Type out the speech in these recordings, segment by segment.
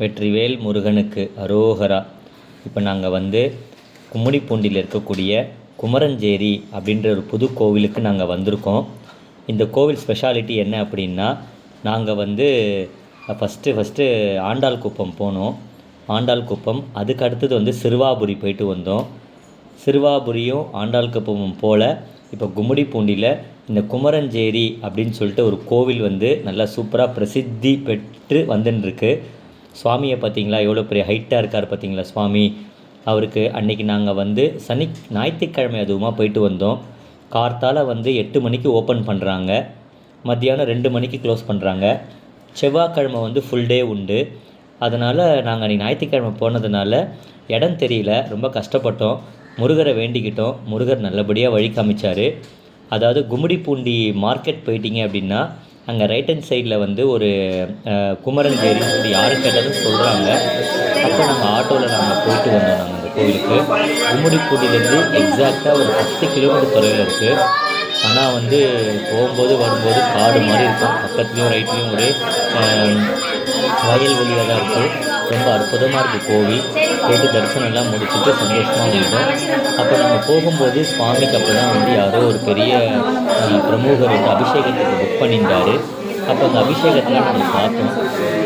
வெற்றிவேல் முருகனுக்கு அரோகரா. இப்போ நாங்கள் வந்து கும்மிடிப்பூண்டியில் இருக்கக்கூடிய குமரஞ்சேரி அப்படின்ற ஒரு புது கோவிலுக்கு நாங்கள் வந்திருக்கோம். இந்த கோவில் ஸ்பெஷாலிட்டி என்ன அப்படின்னா நாங்கள் வந்து ஃபஸ்ட்டு ஃபஸ்ட்டு ஆண்டாள் குப்பம் போனோம். ஆண்டாள் குப்பம் அதுக்கு அடுத்தது வந்து சிறுவாபுரி போயிட்டு வந்தோம். சிறுவாபுரியும் ஆண்டாள் குப்பமும் போல் இப்போ கும்மிடிப்பூண்டியில் இந்த குமரஞ்சேரி அப்படின்னு சொல்லிட்டு ஒரு கோவில் வந்து நல்லா சூப்பராக பிரசித்தி பெற்று வந்துன்னு சுவாமியை பார்த்தீங்களா? எவ்வளோ பெரிய ஹைட்டாக இருக்கார் பார்த்தீங்களா சுவாமி? அவருக்கு அன்னைக்கு நாங்கள் வந்து சனி ஞாயிற்றுக்கிழமை அதுவுமா போயிட்டு வந்தோம். கார்த்தால வந்து எட்டு மணிக்கு ஓப்பன் பண்ணுறாங்க மத்தியானம் ரெண்டு மணிக்கு க்ளோஸ் பண்ணுறாங்க செவ்வாய்க்கிழமை வந்து ஃபுல் டே உண்டு. அதனால் நாங்கள் அன்றைக்கி ஞாயிற்றுக்கிழமை போனதுனால இடம் தெரியல. ரொம்ப கஷ்டப்பட்டோம். முருகரை வேண்டிக்கிட்டோம். முருகர் நல்லபடியாக வழி காமிச்சார். அதாவது கும்மிடிப்பூண்டி மார்க்கெட் போயிட்டீங்க அப்படின்னா அங்கே ரைட் ஹேண்ட் சைடில் வந்து ஒரு குமரன் தேரின்னு சொல்லி யாரு கேட்டாலும் சொல்கிறாங்க அப்போ நாங்கள் ஆட்டோவில் நாங்கள் போயிட்டு வந்தோம் நாங்கள் அந்த கோவிலுக்கு கும்மிடிப்பூண்டிலேருந்து எக்ஸாக்டாக ஒரு பத்து கிலோமீட்டர் தொலைவில் இருக்குது ஆனால் வந்து போகும்போது வரும்போது காடு மாதிரி இருக்கும். பக்கத்துலேயும் ரைட்லேயும் ஒரே வயல் வழியாக தான் இருக்குது ரொம்ப அற்புதமாக இருக்குது கோவில். போயிட்டு தரிசனம் எல்லாம் முடிச்சுட்டு சந்தோஷமாக இருந்தோம் அப்போ நம்ம போகும்போது சுவாமிக்கு அப்போ தான் வந்து யாரோ ஒரு பெரிய பிரமுகர் வந்து அபிஷேகத்துக்கு புக் பண்ணியிருந்தாரு. அப்போ அந்த அபிஷேகத்தில் நம்ம பார்த்தோம்.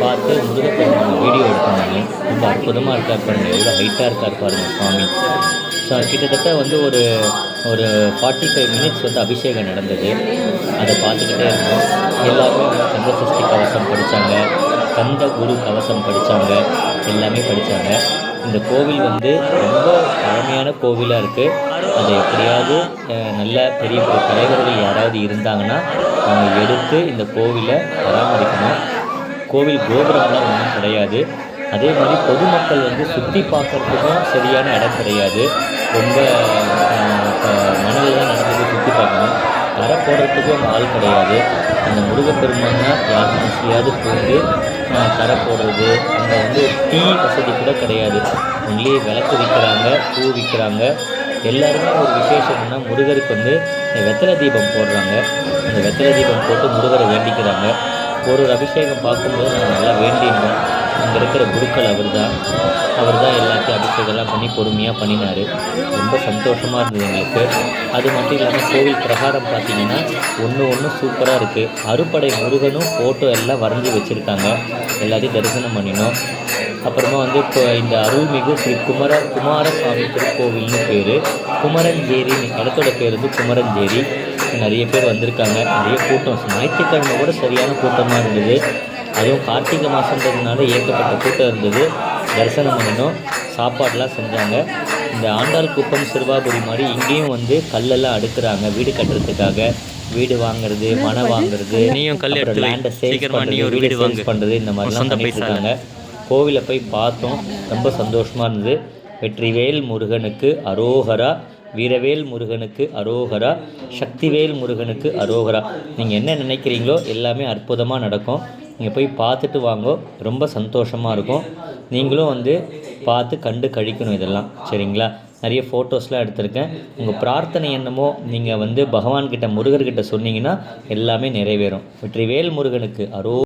பார்த்து முருகப்பெருமான வீடியோ எடுத்தாங்க. ரொம்ப அற்புதமாக இருக்கார் பாருங்கள் எவ்வளோ ஹைட்டாக இருக்கார் பாருங்கள் சுவாமி. ஸோ கிட்டத்தட்ட வந்து ஒரு ஒரு ஃபார்ட்டி ஃபைவ் மினிட்ஸ் வந்து அபிஷேகம் நடந்தது. அதை பார்த்துக்கிட்டே இருந்தோம். எல்லாருமே சந்திரசஷ்டி கவசம் படித்தாங்க கந்த குரு கவசம் படித்தாங்க எல்லாமே படித்தாங்க இந்த கோவில் வந்து ரொம்ப பழமையான கோவிலாக இருக்குது அது எப்படியாவது நல்ல பெரிய பெரிய தலைவர்கள் யாராவது இருந்தாங்கன்னா அவங்க எடுத்து இந்த கோவிலை பராமரிக்கணும். கோவில் கோபுரம்லாம் ஒன்றும் கிடையாது. அதே மாதிரி பொதுமக்கள் வந்து சுற்றி பார்க்குறதுக்கும் சரியான இடம் கிடையாது. ரொம்ப மணலில் தான் நடந்து சுற்றி பார்க்கணும். தர போடுறதுக்கும் ஆள் கிடையாது. அந்த முருகப்பெருமான்னா யார் மனசுலையாவது போட்டு கரை போடுறது அங்கே வந்து டீ வசதி கூட கிடையாது. ஒன்லி விளக்கு விற்கிறாங்க பூ விற்கிறாங்க. எல்லாருமே ஒரு விசேஷம்னா முருகருக்கு வந்து வெத்தலை தீபம் போடுறாங்க. அந்த வெத்தலை தீபம் போட்டு முருகரை வேண்டிக்கிறாங்க. ஒரு ஒரு அபிஷேகம் பார்க்கும்போது நாங்கள் நல்லா வேண்டியிருந்தோம். அங்கே இருக்கிற குருக்கள் அவர் தான் அவர் தான் எல்லாத்தையும் அபிஷேகம்லாம் பண்ணி பொறுமையாக பண்ணினார். ரொம்ப சந்தோஷமாக இருந்தது எங்களுக்கு. அது மட்டும் இல்லாமல் கோவில் பிரகாரம் பார்த்தீங்கன்னா ஒன்று ஒன்று சூப்பராக இருக்குது அறுபடை முருகனும் ஃபோட்டோ எல்லாம் வரைஞ்சி வச்சுருக்காங்க. எல்லாத்தையும் தரிசனம் பண்ணினோம். அப்புறமா வந்து இப்போ இந்த அருள்மிகு ஸ்ரீ குமர குமாரசுவாமி திருக்கோவில்னு பேர். குமரஞ்சேரி இடத்தோட பேர் வந்து குமரஞ்சேரி. நிறைய பேர் வந்திருக்காங்க. நிறைய கூட்டம். ஞாயிற்றுக்கிழமை கூட சரியான கூட்டமாக இருந்தது. அதுவும் கார்த்திகை மாதன்றதுனால ஏகப்பட்ட கூட்டம் இருந்தது. தரிசனம் பண்ணினோம் சாப்பாடெலாம் செஞ்சாங்க. இந்த ஆண்டாள் குப்பம் சிறுவாபுரி மாதிரி இங்கேயும் வந்து கல்லெல்லாம் அடுக்குறாங்க வீடு கட்டுறதுக்காக. வீடு வாங்குறது மனை வாங்குறது நீயும் கல் எடுத்து. லேண்டை சேல்ஸ் சீக்கிரமா நீ ஒரு வீடு வாங்கு. பண்ணுறது இந்த மாதிரிலாம் சொந்த பண்ணிட்டு பைசால. இருக்காங்க கோவிலை போய் பார்த்தோம். ரொம்ப சந்தோஷமாக இருந்தது. வெற்றிவேல் முருகனுக்கு அரோகரா வீரவேல் முருகனுக்கு அரோகரா சக்திவேல் முருகனுக்கு அரோகரா. நீங்கள் என்ன நினைக்கிறீங்களோ எல்லாமே அற்புதமாக நடக்கும். நீங்கள் போய் பார்த்துட்டு வாங்கோ. ரொம்ப சந்தோஷமாக இருக்கும். நீங்களும் வந்து பார்த்து கண்டு கழிக்கணும் இதெல்லாம். சரிங்களா? நிறைய ஃபோட்டோஸ்லாம் எடுத்திருக்கேன். உங்கள் பிரார்த்தனை என்னமோ நீங்கள் வந்து பகவான்கிட்ட முருகர்கிட்ட சொன்னீங்கன்னா எல்லாமே நிறைவேறும். வெற்றிவேல் முருகனுக்கு அரோ